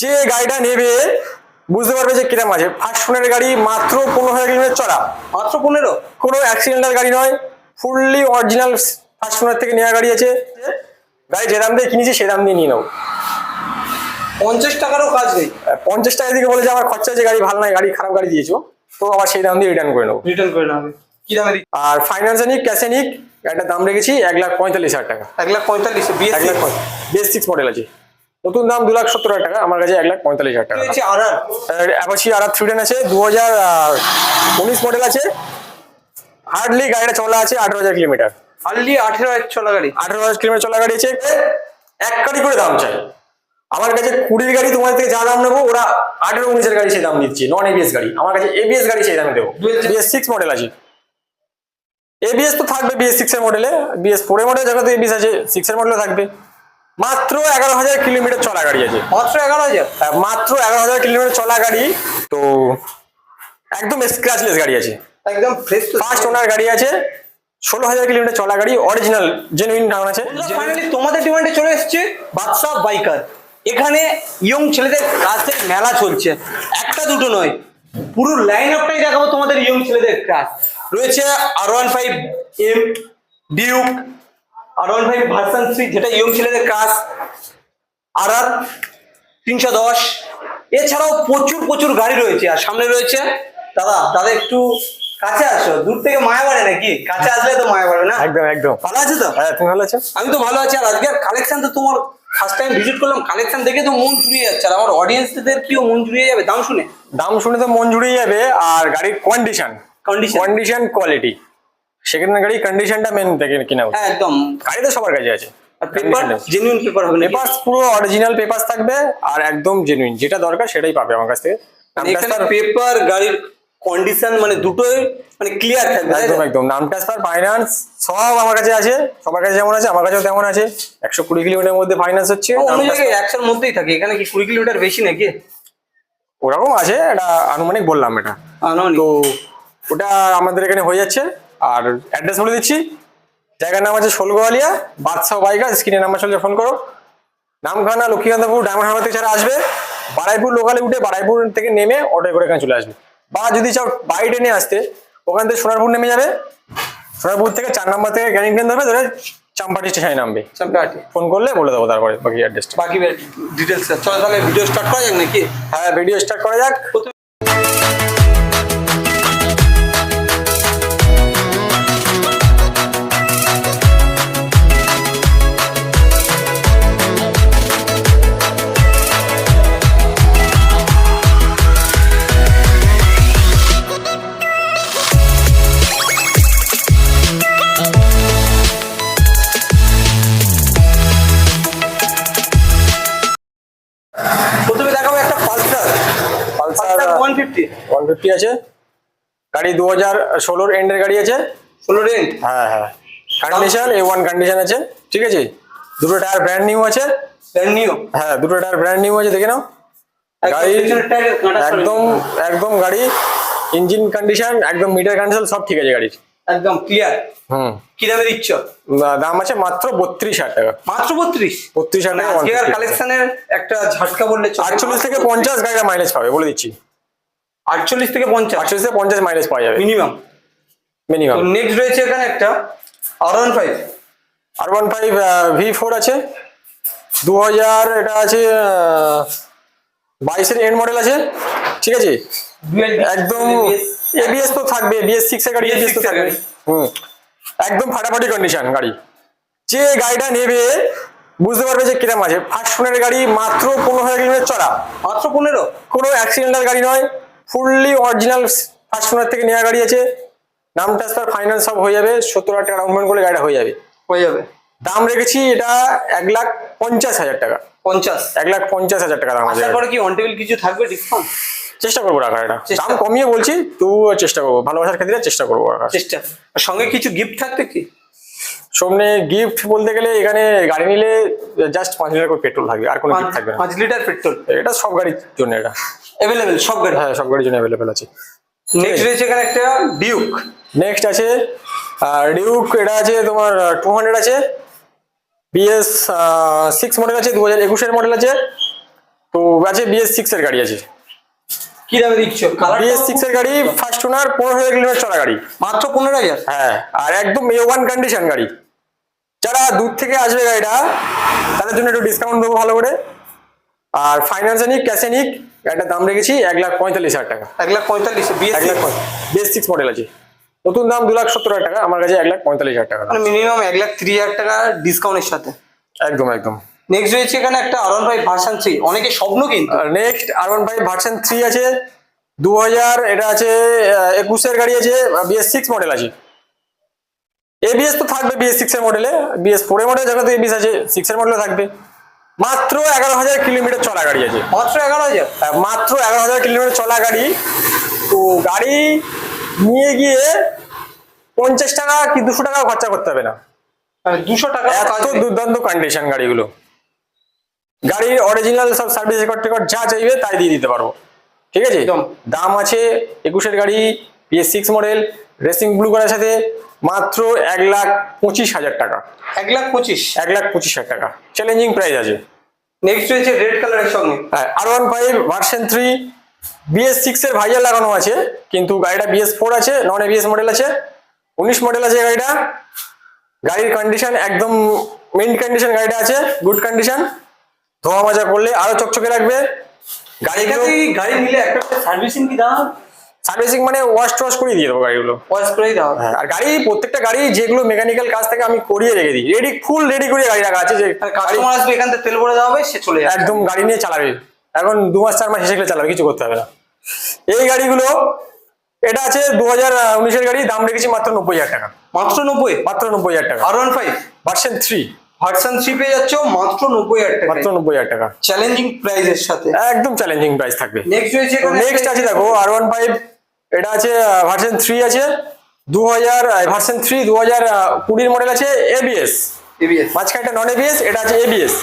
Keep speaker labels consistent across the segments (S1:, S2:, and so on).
S1: যে গাড়িটা নেবে বুঝতে পারবে যে কিরম আছে। ফার্স্ট ফোনের গাড়ি মাত্র পনেরো হাজার কিলোমিটার চড়া।
S2: মাত্র পনেরো?
S1: কোনো অ্যাক্সিডেন্টাল গাড়ি নয়। ফুললি অরিজিনাল ফার্স্ট ফোনের থেকে নেওয়া গাড়ি আছে। গাড়ি যে দাম দিয়ে কিনেছি সে দাম দিয়ে নিয়ে নেব।
S2: পঞ্চাশ টাকারও কাজ নেই।
S1: পঞ্চাশ টাকা দিকে বলে যে আমার খরচা আছে গাড়ি ভালো নয় গাড়ি খারাপ গাড়ি দিয়েছ। তো আবার সেই দাম দিয়ে রিটার্ন করে নেব।
S2: রিটার্ন করে হবে। কি দামে
S1: আর ফাইন্যান্সে নিক ক্যাশে নিক একটা দাম রেখেছি এক লাখ পঁয়তাল্লিশ হাজার টাকা।
S2: এক লাখ পঁয়তাল্লিশ
S1: বিএস সিক্স মডেল আছে। নতুন দাম দু লাখ সত্তর হাজার টাকা আমার কাছে এক লাখ পঁয়তাল্লিশ হাজার টাকা। অ্যাপাচি আছে দু হাজার উনিশ মডেল আছে। হার্ডলি গাড়িটা চলা আছে আঠারো হাজার কিলোমিটার।
S2: হার্লি আঠেরো এক চলা গাড়ি।
S1: আঠারো হাজার কিলোমিটার চলা গাড়ি আছে। এক গাড়ি করে দাম চাই। আমার কাছে কুড়ির গাড়ি তোমার থেকে যা দাম নেব ওরা আঠেরো উনিশের গাড়ি সেই দাম দিচ্ছে নন এবিএস গাড়ি। আমার কাছে এবিএস গাড়ি সেই দামে দেবো। বিএস সিক্স মডেল আছে। এবিএস তো থাকবে বিএস সিক্স এর মডেলে বিএস ফোর এর মডেল জায়গা তো এবিএস আছে সিক্স এর মডেলে থাকবে। মাত্র এগারো হাজার কিলোমিটার চলা গাড়ি আছে।
S2: মাত্র এগারো হাজার?
S1: মাত্র এগারো হাজার কিলোমিটার চলা গাড়ি তো একদম স্ক্র্যাচলেস গাড়ি আছে।
S2: একদম ফ্রেশ
S1: ফার্স্ট ওনার গাড়ি আছে ষোলো হাজার কিলোমিটার চলা গাড়ি অরিজিনাল জেনুইন কারণ আছে।
S2: তোমাদের ডিমান্ডে চলে এসেছে বাদশা বাইকার এখানে ইয়ং ছেলেদের ক্লাসের মেলা চলছে। একটা দুটো নয় পুরো লাইন আপটাই দেখাবো তোমাদের ইয়ং ছেলেদের ক্লাস রয়েছে R one five M Duke R one five version three যেটা ইয়ং ছেলেদের ক্লাস আর আর তিনশো দশ। এছাড়াও প্রচুর প্রচুর গাড়ি রয়েছে। আর সামনে রয়েছে দাদা দাদা একটু কাছে আসো। দূর থেকে মায়া বাড়ে নাকি? কাছে আসলে তো মায়া বাড়বে না?
S1: একদম একদম।
S2: ভালো আছে তো?
S1: হ্যাঁ তুমি ভালো আছো?
S2: আমি তো ভালো আছি। আর আজকের কালেকশন তো তোমার ফার্স্ট টাইম ভিজিট করলাম। কালেকশন দেখে তো মন জুড়িয়ে যাচ্ছে। আর আমার অডিয়েন্সদের কিও মন জুড়িয়ে যাবে? দাম শুনে।
S1: দাম শুনে তো মন জুড়ে যাবে। আর গাড়ির কন্ডিশন
S2: কন্ডিশন
S1: কন্ডিশন কোয়ালিটি সেখানে গাড়ির কন্ডিশনটা মেন থেকে কিনা উচিত।
S2: হ্যাঁ একদম।
S1: গাড়ি তো সবার কাছে আছে।
S2: আর পেপার জেনুইন পেপার হবে
S1: পেপার পুরো অরিজিনাল পেপার থাকবে আর একদম জেনুইন যেটা দরকার সেটাই পাবে আমার কাছ থেকে।
S2: মানে এখানে পেপার গাড়ির কন্ডিশন মানে দুটোই মানে ক্লিয়ার থাকবে
S1: একদম একদম। নাম ট্রান্সফার ফাইন্যান্স সব আমার কাছে আছে। সবার কাছে যেমন আছে আমার কাছেও তেমন আছে। একশো কুড়ি কিলোমিটার মধ্যে ফাইন্যান্স হচ্ছে।
S2: একশোর মধ্যেই থাকে। এখানে কি কুড়ি কিলোমিটার বেশি নাকি?
S1: ওরকম আছে এটা আনুমানিক বললাম এটা। তো ওটা আমাদের এখানে হয়ে যাচ্ছে। আর অ্যাড্রেস বলে দিচ্ছি। জায়গার নাম আছে ষোলগোয়ালিয়া বাদশাহ বাইকার স্ক্রিনে নাম্বার চলছে ফোন করো। নামখানা লক্ষ্মীকান্তপুর ডায়মন্ড হারবার থেকে ছাড়া আসবে বারাইপুর লোকালে উঠে বারাইপুর থেকে নেমে অটো করে এখানে চলে আসবে। বা যদি চাও বাই ট্রেনে আসতে ওখান থেকে সোনারপুর নেমে যাবে। সোনারপুর থেকে চার নাম্বার থেকে ক্যানিং ট্রেন ধরবে ধরে চাম্পাটি স্টেশনে নামবে।
S2: চাম্পাহাটি
S1: ফোন করলে বলে দেবো তারপরে বাকি অ্যাড্রেসটা
S2: বাকি ডিটেলস চলো তাহলে ভিডিও স্টার্ট করা যাক নাকি?
S1: হ্যাঁ ভিডিও স্টার্ট করা যাক।
S2: ফিফটি
S1: আছে। গাড়ি দু হাজার ষোলোর এন্ডের গাড়ি আছে।
S2: ষোলো রেন্ট
S1: হ্যাঁ হ্যাঁ। কন্ডিশন এ ওয়ান কন্ডিশন আছে। ঠিক আছে? দুটো টায়ার ব্র্যান্ড নিউ আছে।
S2: ব্র্যান্ড নিউ
S1: হ্যাঁ দুটো টায়ার ব্র্যান্ড নিউ আছে দেখে নাও। গাড়ি একদম একদম গাড়ি ইঞ্জিন কন্ডিশন একদম মিটার কন্ডিশন সব ঠিক আছে গাড়ির।
S2: একদম ক্লিয়ার
S1: হুম।
S2: কি দামে দিচ্ছ
S1: দাম আছে মাত্র বত্রিশ হাজার টাকা।
S2: মাত্র বত্রিশ?
S1: বত্রিশ হাজার টাকা
S2: কালেকশনের একটা ঝটকা বললে
S1: আটচল্লিশ থেকে পঞ্চাশ গাড়িটা মাইলেজ পাবে বলে দিচ্ছি।
S2: আটচল্লিশ থেকে পঞ্চাশ।
S1: আটচল্লিশ থেকে পঞ্চাশ মাইলেজ পাওয়া যাবে।
S2: মিনিমাম
S1: মিনিমাম
S2: তো নেক্সট রয়েছে এখানে একটা R one five
S1: R one five V four আছে। দু হাজার এটা আছে বাইশের এন্ড মডেল আছে। ঠিক আছে? একদম এবিএস তো থাকবে এবিএস সিক্স এর গাড়ি এবিএস তো থাকবে। হুম। একদম ফাটাফাটি কন্ডিশন গাড়ি। যে গাড়িটা নেবে বুঝতে পারবে যে কিরম আছে। ফার্স্ট ফোনের গাড়ি মাত্র পনেরো হাজার কিলোমিটার চলা
S2: মাত্র পনেরো?
S1: কোনো অ্যাক্সিডেন্টাল গাড়ি নয়। ফুললি অরিজিনাল ফার্স্ট ফোনের থেকে নেওয়া গাড়ি আছে। নাম ট্রান্সফার ফাইন্যান্স সব হয়ে যাবে। সত্তর হাজার টাকা ডাউন পেমেন্ট করলে গাড়িটা হয়ে যাবে।
S2: হয়ে যাবে।
S1: দাম রেখেছি এটা এক লাখ পঞ্চাশ হাজার টাকা।
S2: পঞ্চাশ।
S1: এক লাখ পঞ্চাশ হাজার টাকা দাম আছে।
S2: তারপরে কি অন টেবিল কিছু থাকবে ডিসকাউন্ট
S1: চেষ্টা করব রাখার এটা। দাম কমিয়ে বলছি তবুও চেষ্টা করব। ভালোবাসার ক্ষেত্রে চেষ্টা করব রাখার।
S2: চেষ্টা। সঙ্গে কিছু গিফট থাকবে কি?
S1: সামনে গিফট বলতে গেলে এখানে গাড়ি নিলে জাস্ট পাঁচ লিটার করে পেট্রোল থাকবে আর কোনো গিফট থাকবে না।
S2: পাঁচ লিটার পেট্রোল
S1: এটা সব গাড়ির জন্য এটা।
S2: অ্যাভেলেবেল সব গাড়ি
S1: হ্যাঁ সব গাড়ির জন্য অ্যাভেলেবেল আছে।
S2: নেক্সট রয়েছে এখানে একটা ডিউক
S1: নেক্সট আছে ডিউক এটা আছে তোমার টু হান্ড্রেড আছে। বিএস সিক্স মডেল আছে দু হাজার একুশের মডেল আছে। তো আছে বিএস সিক্স এর গাড়ি আছে।
S2: কি দামে দিচ্ছ? কালার
S1: বিএস সিক্স এর গাড়ি ফার্স্ট ওনার পনেরো হাজার কিলোমিটার চলা গাড়ি।
S2: মাত্র পনেরো হাজার?
S1: হ্যাঁ আর একদম এ ওয়ান কন্ডিশন গাড়ি। যারা দূর থেকে আসবে গাড়িটা তাদের জন্য একটু ডিসকাউন্ট দেবো ভালো করে। আর ফাইন্যান্সে নিক ক্যাশে নিক গাড়িটার দাম রেখেছি এক লাখ পঁয়তাল্লিশ হাজার টাকা।
S2: এক লাখ পঁয়তাল্লিশ
S1: এক লাখ বিএস সিক্স মডেল আছে। নতুন দাম দু লাখ সত্তর হাজার টাকা আমার কাছে এক লাখ পঁয়তাল্লিশ হাজার টাকা।
S2: মানে মিনিমাম এক লাখ ত্রিশ হাজার টাকা ডিসকাউন্টের সাথে।
S1: একদম একদম।
S2: নেক্সট রয়েছে এখানে একটা আরন ভাই ভার্সান থ্রি অনেকে স্বপ্ন কিন্তু।
S1: Next R one five version three আছে। দু হাজার এটা আছে একুশের গাড়ি আছে বিএস সিক্স মডেল আছে। এবিএস তো থাকবে বিএস সিক্স এর মডেলে বিএস ফোর এর মডেল তো এবিএস আছে সিক্স এর মডেলে থাকবে। মাত্র এগারো হাজার কিলোমিটার চলা গাড়ি আছে।
S2: মাত্র এগারো হাজার?
S1: মাত্র এগারো হাজার কিলোমিটার চলা গাড়ি। তো গাড়ি নিয়ে গিয়ে পঞ্চাশ টাকা কি দুশো টাকা খরচা করতে হবে না।
S2: দুশো টাকা
S1: এত দুর্দান্ত কন্ডিশন গাড়িগুলো। গাড়ির অরিজিনাল সব সার্ভিস রেকর্ড টেকর্ড যা চাইবে তাই দিয়ে দিতে পারব। ঠিক আছে?
S2: একদম।
S1: দাম আছে একুশের গাড়ি BS six model racing blue colour সাথে মাত্র এক লাখ পঁচিশ হাজার টাকা।
S2: এক লাখ পঁচিশ?
S1: এক লাখ পঁচিশ হাজার টাকা। চ্যালেঞ্জিং প্রাইস আছে।
S2: নেক্সট রয়েছে রেড কালারের সঙ্গে।
S1: R one five version three BS six এর ভাইজার লাগানো আছে কিন্তু গাড়িটা বিএস ফোর আছে নন এবিএস মডেল আছে উনিশ মডেল আছে গাড়িটা। গাড়ির কন্ডিশন একদম মেন কন্ডিশন গাড়িটা আছে গুড কন্ডিশন ধোয়া মাজা করলে আরও চকচকে রাখবে
S2: এখানে গাড়ি নিলে একটা সার্ভিসিং কি দাম?
S1: সার্ভিসিং মানে ওয়াশ টওয়াশ করিয়ে দিয়ে দেবো গাড়িগুলো।
S2: ওয়াশ করেই দাও
S1: আর গাড়ি প্রত্যেকটা গাড়ি যেগুলো মেকানিক্যাল কাজ থেকে আমি করিয়ে রেখে দিই। রেডি ফুল রেডি করে গাড়ি রাখা আছে যে
S2: কাস্টমার আসবে এখান থেকে তেল ভরে দেওয়া হবে সে চলে যাবে।
S1: একদম গাড়ি নিয়ে চালাবে। এখন দু মাস চার মাস গেলে চালাবে কিছু করতে হবে না। এই গাড়িগুলো এটা আছে দু হাজার উনিশের গাড়ি দাম রেখেছি মাত্র নব্বই হাজার টাকা।
S2: মাত্র নব্বই?
S1: মাত্র নব্বই হাজার টাকা।
S2: R one five
S1: version three
S2: version three পেয়ে যাচ্ছ মাত্র নব্বই হাজার টাকা
S1: মাত্র নব্বই হাজার টাকা।
S2: চ্যালেঞ্জিং প্রাইসের সাথে।
S1: একদম চ্যালেঞ্জিং প্রাইস থাকবে।
S2: নেক্সট রয়েছে
S1: নেক্সট আছে দেখো আর ওয়ান ফাইভ এটা আছে ভার্সন থ্রি আছে দু হাজার ভার্সন থ্রি দু হাজার কুড়ির মডেল আছে এবিএস
S2: এবিএস
S1: মাঝখানটা নন এবিএস এটা আছে এবিএস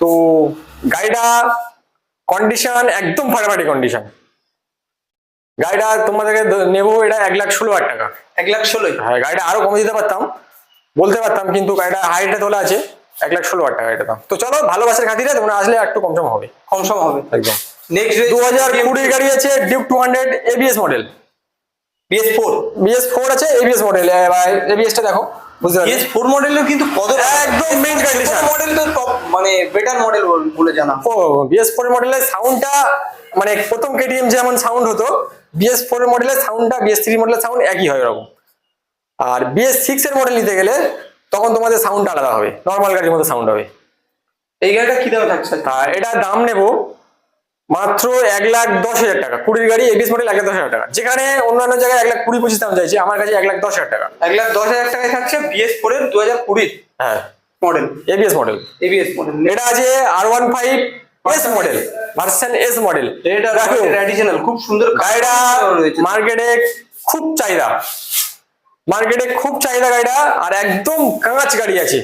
S1: তো গাড়িটা কন্ডিশন একদম ফাটাফাটি কন্ডিশন গাড়িটা তোমাদেরকে নেব এটা এক লাখ ষোলো হাজার টাকা।
S2: এক লাখ ষোলোই।
S1: হ্যাঁ গাড়িটা আরও কমে দিতে পারতাম। বলতে পারতাম কিন্তু গাড়িটা হাইটে তোলা আছে এক লাখ ষোলো হাজার টাকা এটা দাম। তো চলো ভালোবাসার খাতিরে তোমরা আসলে একটু কম সম হবে।
S2: কম সম হবে।
S1: একদম।
S2: নেক্সট
S1: দু হাজার কুড়ির গাড়ি আছে Duke two hundred ABS model
S2: BS four
S1: BS four আছে এবিএস মডেল এবিএসটা দেখো বুঝতে
S2: বিএস ফোর মডেলের কিন্তু কত
S1: একদম main condition।
S2: মডেল তো টপ মানে বেটার মডেল বলে জানা
S1: ও বিএস ফোর মডেলের সাউন্ডটা মানে প্রথম কেটিএম যেমন সাউন্ড হতো বিএস ফোর মডেলের সাউন্ডটা বিএস থ্রি মডেলের সাউন্ড একই হয় ওরকম আর বিএস সিক্স এর মডেল নিতে গেলে তখন তোমাদের সাউন্ডটা আলাদা হবে নর্মাল গাড়ির মতো সাউন্ড হবে
S2: এই গাড়িটা কি দামে থাকছে
S1: এটা দাম নেব মাত্র এক লাখ দশ হাজার টাকা। কুড়ির গাড়ি এবিএস মডেল এক লাখ দশ হাজার টাকা। যেখানে অন্যান্য জায়গায় এক লাখ কুড়ি পঁচিশ দাম চাইছে আমার কাছে এক লাখ দশ হাজার টাকা।
S2: এক লাখ দশ হাজার টাকায় থাকছে বিএস ফোর এর দু হাজার কুড়ির
S1: হ্যাঁ।
S2: Model
S1: ABS model
S2: ABS model
S1: এটা আছে R one five S model version S model
S2: এটা
S1: দেখো।
S2: অ্যাডিশনাল খুব সুন্দর
S1: গাড়িটা মার্কেটে খুব চাহিদা। মার্কেটে খুব চাহিদা গাড়িটা আর একদম কাঁচ গাড়ি আছে।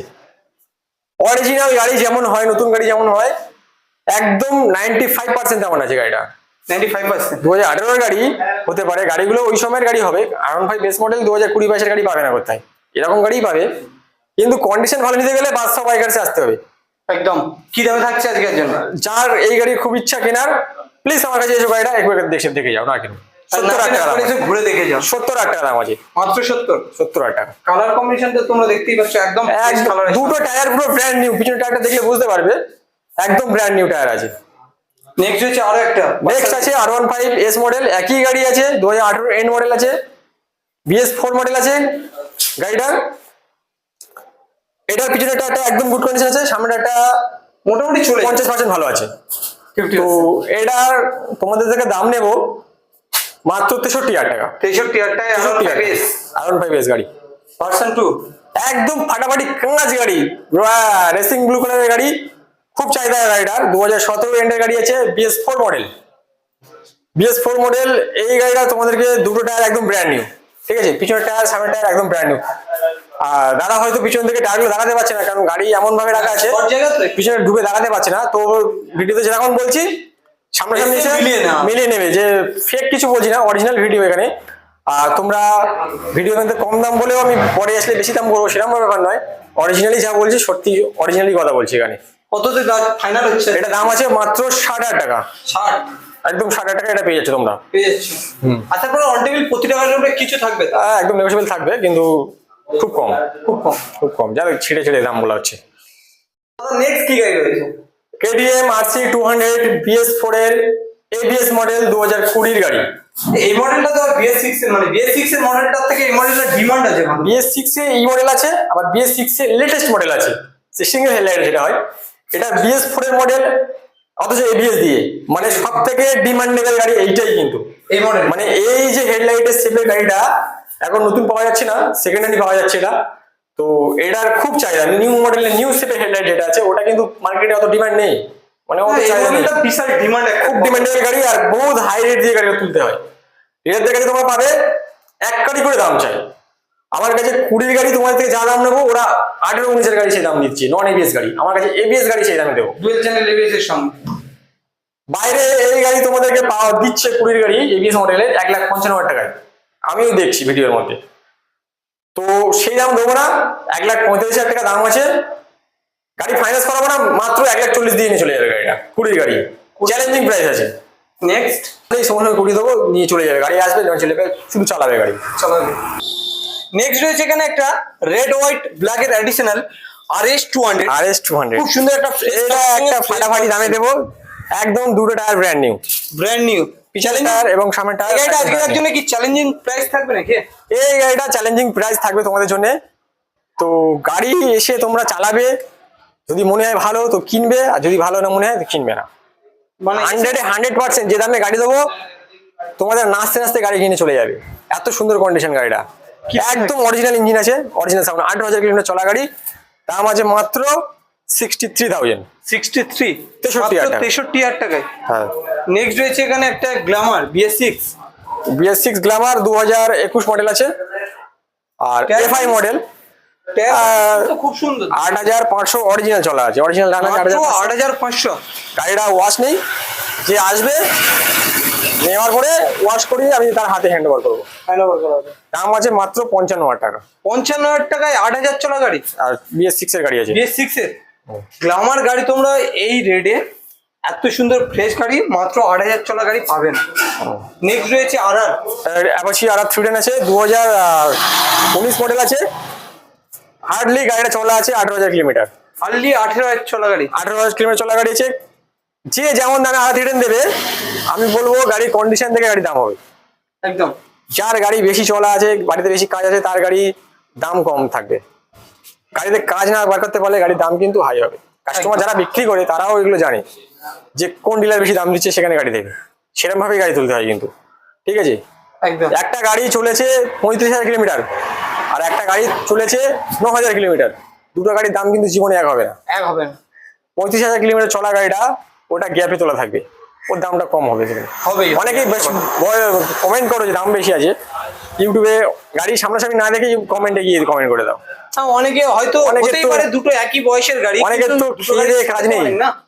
S1: অরিজিনাল গাড়ি যেমন হয় নতুন গাড়ি যেমন হয় একদম নাইনটি ফাইভ পার্সেন্ট তেমন আছে গাড়িটা।
S2: নাইনটি ফাইভ পার্সেন্ট
S1: দু হাজার আঠেরোর গাড়ি হতে পারে গাড়িগুলো ওই সময়ের গাড়ি হবে। আর ফাইভ বেস মডেল দু হাজার কুড়ি বাইশের গাড়ি পাবে না কোথায়। এরকম পাবে কিন্তু কন্ডিশন ভালো নিতে গেলে বাদশা বাইকার্সে আসতে হবে।
S2: একদম। কি দামে থাকছে আজকের জন্য?
S1: যার এই গাড়ির খুব ইচ্ছা কেনার প্লিজ আমার কাছে এসে গাড়িটা একবার দেখে দেখে যাও না কিনুন সত্তর হাজার টাকা
S2: ঘুরে দেখে যাও।
S1: সত্তর হাজার টাকা দাম আছে।
S2: মাত্র সত্তর?
S1: সত্তর টাকা
S2: কালার কম্বিনেশন তো তোমরা দেখতেই পাচ্ছ একদম
S1: দুটো টায়ার পুরো ব্র্যান্ড নিউ পিছনে টায়ারটা দেখলে বুঝতে পারবে। একদম ব্র্যান্ড নিউ টায়ার আছে।
S2: নেক্সট হচ্ছে আরও একটা।
S1: নেক্সট আছে R one five S model একই গাড়ি আছে দু হাজার আঠেরো এন মডেল আছে বিএস ফোর মডেল আছে গাড়িটা। এটার পিছনে টায়ারটা একদম গুড কন্ডিশন আছে সামনে একটা
S2: মোটামুটি চলে
S1: পঞ্চাশ পার্সেন্ট ভালো আছে। তো এটার তোমাদের থেকে দাম নেব মাত্র তেষট্টি হাজার টাকা।
S2: তেষট্টি হাজার
S1: টাকা
S2: একটা
S1: আর ওয়ান ফাইভ এস গাড়ি।
S2: ভার্সন টু
S1: একদম ফাটাফাটি কাঁচ গাড়ি। রেসিং ব্লু কালারের গাড়ি। খুব চাহিদা গাড়িটার দু হাজার সতেরো এন্ডের গাড়ি আছে BS four model BS four model এই গাড়িটা তোমাদেরকে দুটো টায়ার একদম ব্র্যান্ড নিউ ঠিক আছে? পিছনের টায়ার সামনের টায়ার একদম ব্র্যান্ড নিউ আর দাদা হয়তো পিছন থেকে টায়ারগুলো দাঁড়াতে পারছে না কারণ গাড়ি এমন ভাবে রাখা আছে পিছনে ঢুকে দাঁড়াতে পারছে না। তো ভিডিওতে যেরকম বলছি সামনাসামনি
S2: এসে মিলিয়ে।
S1: নেবে। যে ফেক কিছু বলছি না অরিজিনাল ভিডিও এখানে। আর তোমরা ভিডিও এখানে কম দাম বলেও আমি পরে আসলে বেশি দাম করব সেরকম ব্যাপার নয়। অরিজিনালি যা বলছি সত্যি অরিজিনালি কথা বলছি এখানে।
S2: কততে ফাইনাল হচ্ছে?
S1: এটা দাম আছে মাত্র ষাট হাজার টাকা।
S2: ষাট?
S1: একদম ষাট টাকা এটা পেয়ে যাচ্ছ তোমরা।
S2: পেয়ে যাচ্ছি আর তারপরে অন টেবিল প্রতিটা গাড়ির উপরে কিছু থাকবে?
S1: আহ, একদম নেগোসিয়েবল থাকবে কিন্তু খুব কম।
S2: খুব কম।
S1: খুব কম। যার ছিঁড়ে ছিঁড়ে দাম বলা হচ্ছে।
S2: নেক্সট কি গাড়ি রয়েছে?
S1: KTM RC two hundred BS four এর এবিএস মডেল দু হাজার কুড়ির গাড়ি।
S2: এই মডেলটা তো বিএস সিক্স এর মানে বিএস সিক্স এর মডেলটার থেকে এই মডেলটার ডিমান্ড আছে
S1: বিএস সিক্স এ ই মডেল আছে আবার বিএস সিক্স এর লেটেস্ট মডেল আছে। সিঙ্গেল হেডলাইট যেটা হয় এটা বিএস ফোর এর মডেল অথচ এবিএস দিয়ে। মানে সব থেকে ডিমান্ডেবল গাড়ি এইটাই কিন্তু।
S2: এই মডেল
S1: মানে এই যে হেডলাইটের সেপের গাড়িটা এখন নতুন পাওয়া যাচ্ছে না সেকেন্ড হ্যান্ডই পাওয়া যাচ্ছে এটা। তো এটার খুব চাহিদা। নিউ মডেলের নিউ সেপের হেডলাইট যেটা আছে ওটা কিন্তু মার্কেটে অত ডিমান্ড নেই। মানে অত চাহিদা নেই।
S2: বিশাল ডিমান্ড
S1: খুব ডিমান্ডেবল গাড়ি আর বহুত হাই রেট দিয়ে গাড়ি তুলতে হয়। রেটের গাড়ি তোমরা পাবে এক গাড়ি করে দাম চাই। আমার কাছে কুড়ির গাড়ি তোমার থেকে যা দাম নেব ওরা আঠেরো উনিশের গাড়ি সেই দাম দিচ্ছে নন এবিএস গাড়ি। আমার কাছে এবিএস গাড়ি সেই দামে দেবো।
S2: ডুয়েল চ্যানেল এবিএস এর সঙ্গে।
S1: বাইরে এই গাড়ি তোমাদেরকে পাওয়া দিচ্ছে কুড়ির গাড়ি এবিএস মডেলের এক লাখ পঞ্চান্ন হাজার টাকায়। আমিও দেখছি ভিডিওর মধ্যে। তো সেই দাম দেবো না এক লাখ পঁয়তাল্লিশ হাজার টাকা দাম আছে। গাড়ি ফাইন্যান্স করাবো না মাত্র এক লাখ চল্লিশ দিয়ে নিয়ে চলে যাবে গাড়িটা কুড়ির গাড়ি। চ্যালেঞ্জিং প্রাইস আছে।
S2: নেক্সট
S1: এই সময় কুড়িয়ে দেবো নিয়ে চলে যাবে গাড়ি আসবে চলে যাবে শুধু চালাবে গাড়ি।
S2: চলো নেক্সট রয়েছে এখানে একটা রেড হোয়াইট ব্ল্যাক এর additional R S two hundred
S1: R S two hundred
S2: খুব সুন্দর একটা
S1: এটা একটা ফাটাফাটি দামে দেবো। একদম দুটো tyre brand new
S2: brand new
S1: tyre এবং টায়ার
S2: জন্য কি চ্যালেঞ্জিং প্রাইস থাকবে নাকি?
S1: এই গাড়িটা চ্যালেঞ্জিং প্রাইস থাকবে তোমাদের জন্য। তো গাড়ি এসে তোমরা চালাবে। যদি মনে হয় ভালো তো কিনবে। আর যদি ভালো না মনে হয় তো কিনবে না।
S2: মানে
S1: হান্ড্রেডে হান্ড্রেড পার্সেন্ট যে দামে গাড়ি দেবো তোমাদের নাচতে নাচতে গাড়ি কিনে চলে যাবে। এত সুন্দর কন্ডিশন গাড়িটা। একদম অরিজিনাল ইঞ্জিন আছে অরিজিনাল সাউন্ড আঠারো হাজার কিলোমিটার চলা গাড়ি দাম আছে মাত্র sixty three thousand
S2: sixty three
S1: 63 হাজার
S2: তেষট্টি হাজার টাকায়?
S1: হ্যাঁ।
S2: নেক্সট রয়েছে এখানে একটা Glamour BS six
S1: BS six Glamour দু হাজার একুশ মডেল আছে। আর
S2: Cab-
S1: এফআই মডেল
S2: খুব সুন্দর।
S1: আট হাজার পাঁচশো অরিজিনাল চলা আছে। অরিজিনাল আট
S2: আট হাজার পাঁচশো।
S1: গাড়িটা ওয়াশ নেই। যে আসবে নেওয়ার পরে ওয়াশ করিয়ে আমি তার হাতে হ্যান্ড ওভার করব দাম আছে মাত্র পঞ্চান্ন হাজার টাকা।
S2: পঞ্চান্ন হাজার টাকায় আট হাজার চলা গাড়ি?
S1: আর বিএস সিক্স এর গাড়ি আছে।
S2: বিএস সিক্স এর? গ্ল্যামার গাড়ি তোমরা এই রেডে এত সুন্দর ফ্রেশ গাড়ি মাত্র আট হাজার চলা গাড়ি পাবে না। নেক্সট রয়েছে R R
S1: Apache R three ten আছে দু হাজার উনিশ মডেল আছে। হার্ডলি গাড়িটা চলা আছে আঠারো হাজার কিলোমিটার
S2: হার্লি আঠেরো হাজার চলা গাড়ি।
S1: আঠারো হাজার কিলোমিটার চলা গাড়ি আছে। যে যেমন দামে আর থ্রি দেবে আমি বলব গাড়ির কন্ডিশন থেকে গাড়ির দাম হবে।
S2: একদম।
S1: যার গাড়ি বেশি চলা আছে বাড়িতে বেশি কাজ আছে তার গাড়ি দাম কম থাকবে। গাড়িতে কাজ না বার করতে পারলে গাড়ির দাম কিন্তু হাই হবে। কাস্টমার যারা বিক্রি করে তারাও এগুলো জানে যে কোন ডিলার বেশি দাম দিচ্ছে সেখানে গাড়ি দেবে। সেরকম ভাবেই গাড়ি তুলতে হয় কিন্তু। ঠিক আছে? একটা গাড়ি চলেছে পঁয়ত্রিশ হাজার কিলোমিটার আর একটা গাড়ি চলেছে ন হাজার কিলোমিটার। দুটো গাড়ির দাম কিন্তু জীবনে এক হবে না।
S2: এক হবে না।
S1: পঁয়ত্রিশ হাজার কিলোমিটার চলা গাড়িটা ওটা গ্যাপে তোলা থাকবে। ওর দামটা কম হবে সেখানে
S2: হবেই
S1: অনেকেই বেশ কমেন্ট করো যে দাম বেশি আছে। ইউটিউবে গাড়ি সামনাসামনি না দেখে কমেন্টে গিয়ে কমেন্ট করে দাও।
S2: হ্যাঁ, অনেকে হয়তো পারে দুটো একই বয়সের গাড়ি কিন্তু
S1: তো কাজ নেই।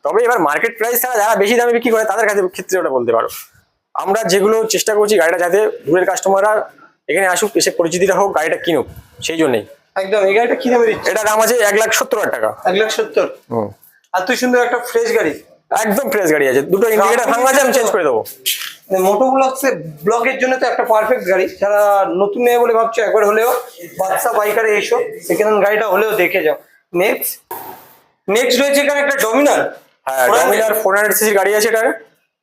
S1: তবে এবার মার্কেট প্রাইস ছাড়া যারা বেশি দামে বিক্রি করে তাদের কাছে ক্ষেত্রে ওটা বলতে পারো। আমরা যেগুলো চেষ্টা করছি গাড়িটা যাতে দূরের কাস্টমাররা এখানে আসুক এসে পরিচিতিটা হোক গাড়িটা কিনুক সেই জন্যই।
S2: একদম এই গাড়িটা কি দামে
S1: এটা দাম আছে এক লাখ সত্তর হাজার টাকা।
S2: এক লাখ সত্তর? আর তুই সুন্দর একটা ফ্রেশ গাড়ি।
S1: একদম ফ্রেশ গাড়ি আছে। দুটো ইন্ডিকেটার ভাঙা আছে আমি চেঞ্জ করে দেবো।
S2: মোটো ব্লগসে ব্লগের জন্য তো একটা পারফেক্ট গাড়ি। যারা নতুন নেবে বলে ভাবছ একবার হলেও বাদশা বাইকারে এসো সেকেন্ড হ্যান্ড গাড়িটা হলেও দেখে যাও। নেক্সট নেক্সট রয়েছে এখানে একটা ডমিনার
S1: হ্যাঁ ডমিনার ফোর হান্ড্রেড সিসির গাড়ি আছে এটা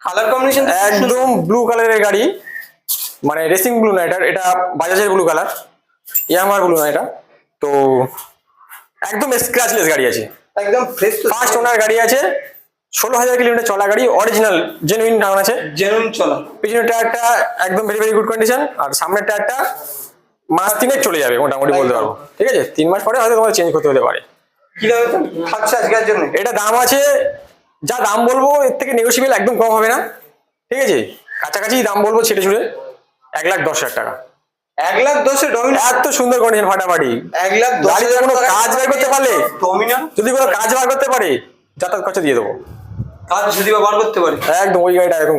S2: কালার কম্বিনেশন
S1: একদম ব্লু কালারের গাড়ি। মানে রেসিং ব্লু না এটা এটা বাজাজের ব্লু কালার ইয়ামার ব্লু না এটা। তো একদম স্ক্র্যাচলেস গাড়ি আছে।
S2: একদম ফ্রেশ
S1: ফার্স্ট ওনার গাড়ি আছে। ষোলো হাজার কিলোমিটার চলা গাড়ি অরিজিনাল জেনুইন টাউন আছে।
S2: জেনুইন চলা।
S1: পিছনের টায়ারটা একদম ভেরি ভেরি গুড কন্ডিশন আর সামনের টায়ারটা মাস তিনেক চলে যাবে মোটামুটি বলতে পারব। ঠিক আছে? তিন মাস পরে হয়তো তোমার চেঞ্জ করতে হতে পারে।
S2: থাকছে আজকের জন্য?
S1: এটা দাম আছে যা দাম বলব এর থেকে নেগোসিয়েবল একদম কম হবে না। ঠিক আছে? কাছাকাছি দাম বলব ছেড়ে ছুড়ে এক লাখ দশ হাজার টাকা।
S2: এক লাখ দশে ডমিনার
S1: এত সুন্দর কন্ডিশন ফাটাফাটি।
S2: এক লাখ
S1: গাড়িতে কোনো কাজ বের করতে পারলে?
S2: ডমিনার
S1: যদি কোনো কাজ বার করতে পারে যাতায়াত খরচা দিয়ে দেবো।
S2: কাজ যদি বার করতে পারে?
S1: একদম ওই গাড়িটা একদম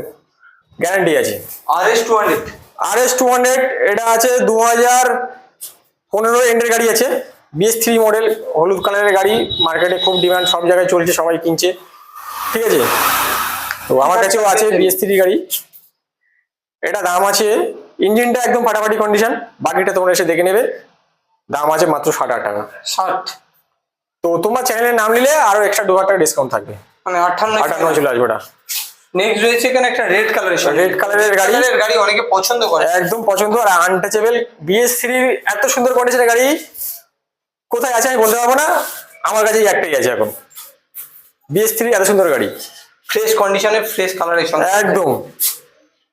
S1: গ্যারান্টি আছে।
S2: R S two hundred
S1: R S two hundred এটা আছে দু হাজার পনেরো এন্ডের গাড়ি আছে। বিএস থ্রি মডেল হলুদ কালারের গাড়ি মার্কেটে খুব ডিমান্ড সব জায়গায় চলছে সবাই কিনছে। ঠিক আছে? তো আমার কাছেও আছে বিএস থ্রি গাড়ি। এটা দাম আছে ইঞ্জিনটা একদম ফাটাফাটি কন্ডিশন বাকিটা তোমরা এসে দেখে নেবে। দাম আছে মাত্র ষাট হাজার টাকা।
S2: ষাট।
S1: তো তোমার চ্যানেলের নাম নিলে আরও এক্সট্রা দু হাজার টাকা ডিসকাউন্ট থাকবে।
S2: মানে আঠান্ন
S1: আটান্ন চলে আসবে ওটা।
S2: নেক্সট রয়েছে এখানে একটা রেড কালারের
S1: colour এর গাড়ি।
S2: কালারের গাড়ি অনেকে পছন্দ করে।
S1: একদম পছন্দ আর আনটাচেবল বিএস থ্রির এত সুন্দর কন্ডিশনের গাড়ি। কোথায় আছে আমি বলতে পারব না। আমার কাছে একটাই আছে এখন। বিএস থ্রি এত সুন্দর গাড়ি।
S2: ফ্রেশ কন্ডিশনে ফ্রেশ কালারের সঙ্গে।
S1: একদম।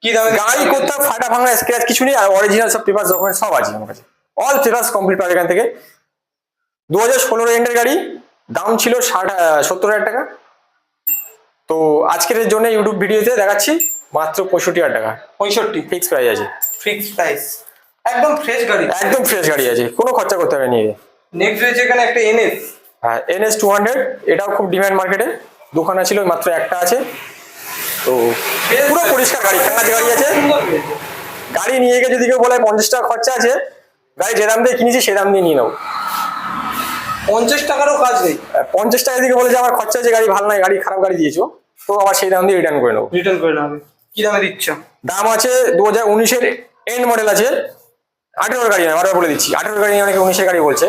S2: কি দামে
S1: গাড়ি কোথাও ফাটা ভাঙা স্ক্র্যাচ কিছু নেই আর অরিজিনাল সব পেপার ডকুমেন্ট সব আছে আমার কাছে। অল পেপার্স কমপ্লিট পাবে এখান থেকে। দু হাজার ষোলোর এন্ডের গাড়ি। দাম ছিল ষাট সত্তর হাজার টাকা। তো আজকের জন্য ইউটিউব ভিডিওতে দেখাচ্ছি মাত্র পঁয়ষট্টি হাজার টাকা।
S2: পঁয়ষট্টি।
S1: ফিক্স প্রাইস আছে।
S2: ফিক্স প্রাইস একদম ফ্রেশ গাড়ি।
S1: একদম ফ্রেশ গাড়ি আছে। কোনো খরচা করতে হবে নিয়ে
S2: নেক্সট রয়েছে এখানে একটা এনএস
S1: হ্যাঁ এনএস টু হান্ড্রেড এটাও খুব ডিমান্ড মার্কেটে দোকানে ছিল মাত্র একটা আছে। তো পুরো পরিষ্কার গাড়ি কাঁচ গাড়ি আছে। গাড়ি নিয়ে গিয়ে যদি কেউ বলে পঞ্চাশ টাকা খরচা আছে গাড়ি যে দাম দিয়ে কিনেছি সে দাম দিয়ে নিয়ে নাও।
S2: পঞ্চাশ টাকারও কাজ নেই।
S1: পঞ্চাশ টাকা দিকে বলে যে আমার খরচা আছে গাড়ি ভালো নয় গাড়ি খারাপ গাড়ি দিয়েছ। তো আবার সেই দাম দিয়ে রিটার্ন করে নেব।
S2: রিটার্ন করে হবে। কি দামে দিচ্ছ?
S1: দাম আছে দু হাজার উনিশের এন্ড মডেল আছে। আঠেরোর গাড়ি নয় বারবার বলে দিচ্ছি। আঠেরোর গাড়ি অনেকে উনিশের গাড়ি বলছে।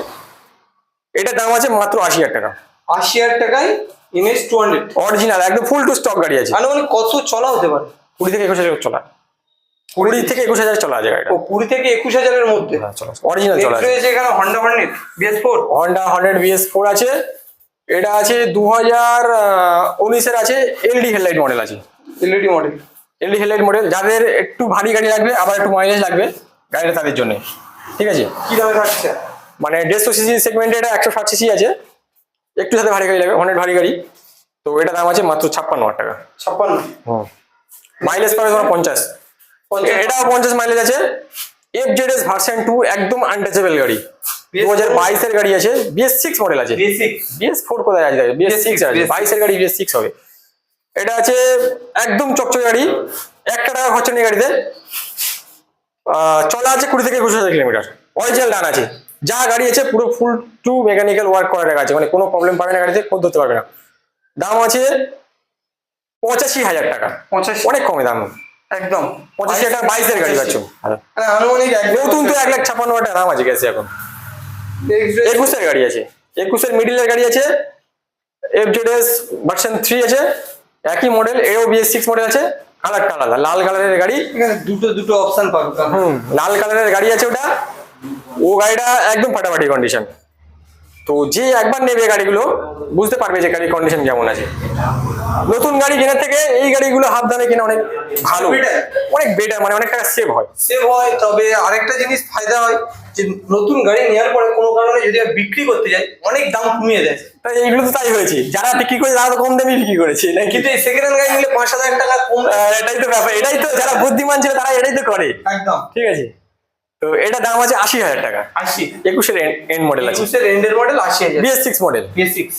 S1: এটার দাম আছে মাত্র আশি হাজার টাকা।
S2: আশি হাজার টাকায় এনএস টু হান্ড্রেড
S1: অরিজিনাল একদম ফুল টু স্টক গাড়ি আছে।
S2: আনুমানিক কত চলা হতে পারে?
S1: কুড়ি থেকে একুশ হাজার চলা। কুড়ি থেকে একুশ হাজার চলা আছে গাড়িটা।
S2: ও কুড়ি থেকে একুশ হাজারের মধ্যে?
S1: অরিজিনাল চলা আছে।
S2: এখানে Honda hundred BS four
S1: Honda hundred BS four আছে। এটা আছে দু হাজার উনিশের আছে এলডি হেডলাইট মডেল আছে।
S2: LED model
S1: LED headlight model যাদের একটু ভারী গাড়ি লাগবে আবার একটু মাইলেজ লাগবে গাড়িটা তাদের জন্য। ঠিক আছে?
S2: কি দামে থাকছে?
S1: মানে দেড়শো সিসি সেগমেন্টে এটা একশো ষাট সিসি আছে। একটু সাথে ভারী গাড়ি লাগবে অনেক ভারী গাড়ি। তো এটা দাম আছে মাত্র ছাপ্পান্ন হাজার টাকা।
S2: ছাপ্পান্ন?
S1: মাইলেজ পাবে তোমার পঞ্চাশ।
S2: পঞ্চাশ।
S1: এটাও পঞ্চাশ মাইলেজ আছে। F Z S version two একদম আনটাচেবল গাড়ি। দু হাজার বাইশের গাড়ি আছে বিএস সিক্স মডেল আছে। বিএস ফোর কোথায় আছে? বিএস সিক্স আছে।
S2: BS6
S1: বাইশের গাড়ি বিএস সিক্স হবে। এটা আছে একদম চকচকে গাড়ি একটা টাকা খরচা নেই গাড়িতে। চলা আছে কুড়ি থেকে একুশ হাজার কিলোমিটার। অরিজিনাল ডান আছে। যা গাড়ি আছে পুরো ফুল টু মেকানিক্যাল ওয়ার্ক করা আছে। মানে কোনো প্রবলেম পাবে না গাড়িতে কোন ধরতে পারবে না। দাম আছে পঁচাশি হাজার টাকা।
S2: পঁচাশি।
S1: অনেক কমে দাম।
S2: একদম।
S1: পঁচাশি হাজার টাকা বাইশের গাড়ি পাচ্ছ। নতুন তো এক লাখ ছাপ্পান্ন হাজার টাকা দাম আছে গেছে এখন। একুশের গাড়ি আছে। একুশের মিডিলের গাড়ি আছে। F Z S version three আছে একই মডেল এও বিএস সিক্স মডেল আছে। কালারটা আলাদা লাল কালারের গাড়ি।
S2: দুটো দুটো অপশন পাবে
S1: হুম লাল কালারের গাড়ি আছে ওটা। ও গাড়িটা একদম ফাটাফাটি কন্ডিশন তো যে একবার নেবে গাড়িগুলো বুঝতে পারবে যে গাড়ির কন্ডিশন কেমন আছে। নতুন গাড়ি কেনার থেকে এই গাড়িগুলো হাত দামে কিনা অনেক ভালো? অনেক বেটার মানে অনেক টাকা সেভ হয়।
S2: সেভ হয় তবে আরেকটা জিনিস ফায়দা হয় যে নতুন গাড়ি নেওয়ার পরে কোনো কারণে যদি বিক্রি করতে যাই অনেক দাম কমিয়ে দেয়।
S1: তাই এইগুলো তো তাই হয়েছে। যারা বিক্রি করে তারা তো কম দামে বিক্রি করেছে নাকি?
S2: কিন্তু এই সেকেন্ড হ্যান্ড গাড়ি নিলে পাঁচ হাজার টাকা কম
S1: এটাই তো ব্যাপার। এটাই তো যারা বুদ্ধিমান ছিল তারা এটাই তো করে।
S2: একদম।
S1: ঠিক আছে? তো এটা দাম আছে আশি হাজার টাকা।
S2: আশি।
S1: একুশের এন্ড মডেল আছে।
S2: একুশের এন্ডের মডেল আশি হাজার।
S1: BS six model
S2: BS six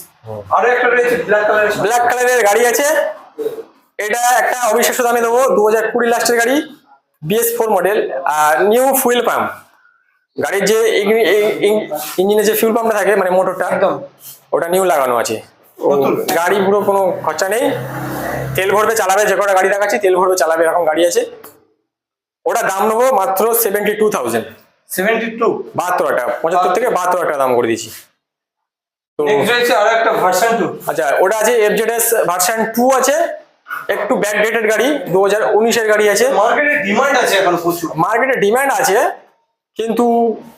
S2: আরও একটা রয়েছে ব্ল্যাক কালারের
S1: ব্ল্যাক কালারের গাড়ি আছে। এটা একটা অবিশ্বাস্য দামে দেবো দু হাজার কুড়ি লাস্টের গাড়ি বিএস ফোর মডেল আর নিউ ফুয়েল পাম্প গাড়ির যে ইঞ্জিনের যে ফিউল পাম্পটা থাকে মানে মোটরটা
S2: একদম।
S1: ওটা নিউ লাগানো আছে। গাড়ি পুরো কোনো খরচা নেই। তেল ভরবে চালাবে যে কটা গাড়ি দেখাচ্ছি তেল ভরবে চালাবে এরকম গাড়ি আছে। ওটা দাম নেব মাত্র seventy two thousand
S2: seventy two
S1: বাহাত্তর টাকা। পঁচাত্তর থেকে বাহাত্তর টাকা দাম করে দিয়েছি। আচ্ছা ওটা আছে F Z S version two আছে। একটু ব্যাক ডেটেড গাড়ি দু হাজার উনিশের গাড়ি আছে।
S2: মার্কেটে ডিমান্ড আছে এখন প্রচুর।
S1: মার্কেটে ডিমান্ড আছে। কিন্তু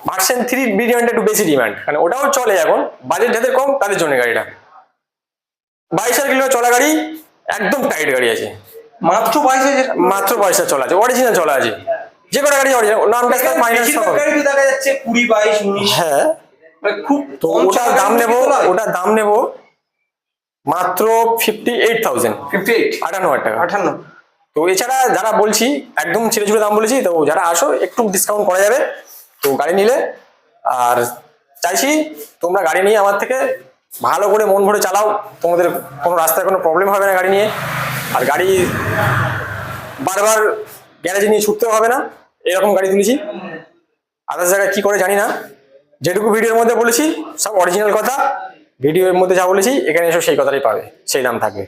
S1: ভার্সন থ্রি ডিমান্ড একটু বেশি ডিমান্ড মানে ওটাও চলে এখন বাজেট যাদের কম তাদের জন্য গাড়িটা। বাইশ হাজার কিলো চলা গাড়ি একদম টাইট গাড়ি আছে।
S2: মাত্র বাইশ হাজার?
S1: মাত্র পয়সা চলা আছে অরিজিনাল চলা আছে। যে কটা গাড়ি অরিজিনাল নাম টাকা
S2: তো দেখা যাচ্ছে কুড়ি বাইশ উনিশ।
S1: হ্যাঁ।
S2: মানে খুব
S1: তো ওটার দাম নেব ওটার দাম নেব মাত্র fifty eight thousand
S2: fifty eight
S1: আটান্ন হাজার টাকা।
S2: আঠান্ন
S1: তো এছাড়া যারা বলছি, একদম ছেড়ে ছুড়ে দাম বলেছি, তো যারা আসো, একটু ডিসকাউন্ট করা যাবে। তো গাড়ি নিলে, আর চাইছি তোমরা গাড়ি নিয়ে আমার থেকে ভালো করে মন ভরে চালাও। তোমাদের কোনো রাস্তায় কোনো প্রবলেম হবে না গাড়ি নিয়ে। আর গাড়ি বারবার গ্যারেজে নিয়ে ছুটতেও হবে না। এরকম গাড়ি তুলেছি। আদার্স জায়গায় কী করে জানি না। যেটুকু ভিডিওর মধ্যে বলেছি, সব অরিজিনাল কথা। ভিডিওর মধ্যে যা বলেছি, এখানে এসব সেই কথাটাই পাবে। সেই দাম থাকবে।